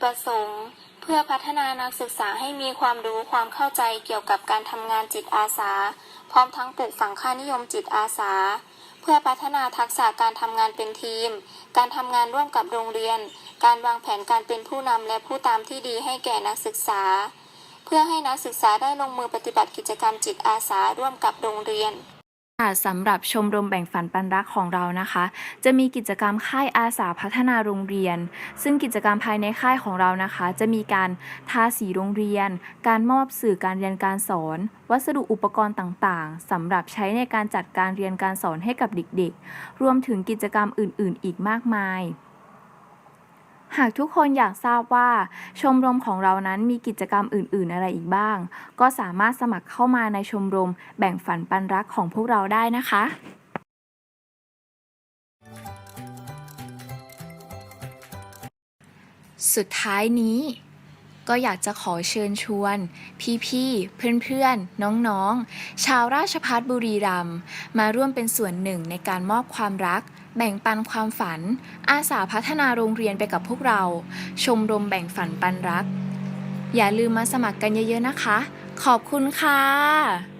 ประสงค์ เพื่อพัฒนานักศึกษาให้มีความรู้ความเข้าใจเกี่ยวกับการทำงานจิตอาสา พร้อมทั้งปลูกฝังค่านิยมจิตอาสา เพื่อพัฒนาทักษะการทำงานเป็นทีม การทำงานร่วมกับโรงเรียน การวางแผนการเป็นผู้นำและผู้ตามที่ดีให้แก่นักศึกษา เพื่อให้นักศึกษาได้ลงมือปฏิบัติกิจกรรมจิตอาสาร่วมกับโรงเรียน ค่ะสำหรับชมรมแบ่งฝันปันรักของเรานะคะ จะมีกิจกรรมค่ายอาสาพัฒนาโรงเรียน ซึ่งกิจกรรมภายในค่ายของเรานะคะ จะมีการทาสีโรงเรียน การมอบสื่อการเรียนการสอน วัสดุอุปกรณ์ต่างๆสำหรับใช้ในการจัดการเรียนการสอนให้กับเด็กๆ รวมถึงกิจกรรมอื่นๆ อีกมากมาย หากทุกคนอยากทราบว่า ชมรมของเรานั้นมีกิจกรรมอื่น ๆ อะไรอีกบ้าง ก็สามารถสมัครเข้ามาในชมรมแบ่งฝันปันรักของพวกเราได้นะคะสุดท้ายนี้ ก็อยากจะขอเชิญชวน พี่ๆ เพื่อนๆ น้องๆ ชาวราชพัฒบุรีรัมย์มาร่วมเป็นส่วนหนึ่งในการมอบความรัก แบ่งปันความฝัน อาสาพัฒนาโรงเรียนไปกับพวกเรา ชมรมแบ่งฝันปันรัก อย่าลืมมาสมัครกันเยอะๆนะคะ ขอบคุณค่ะ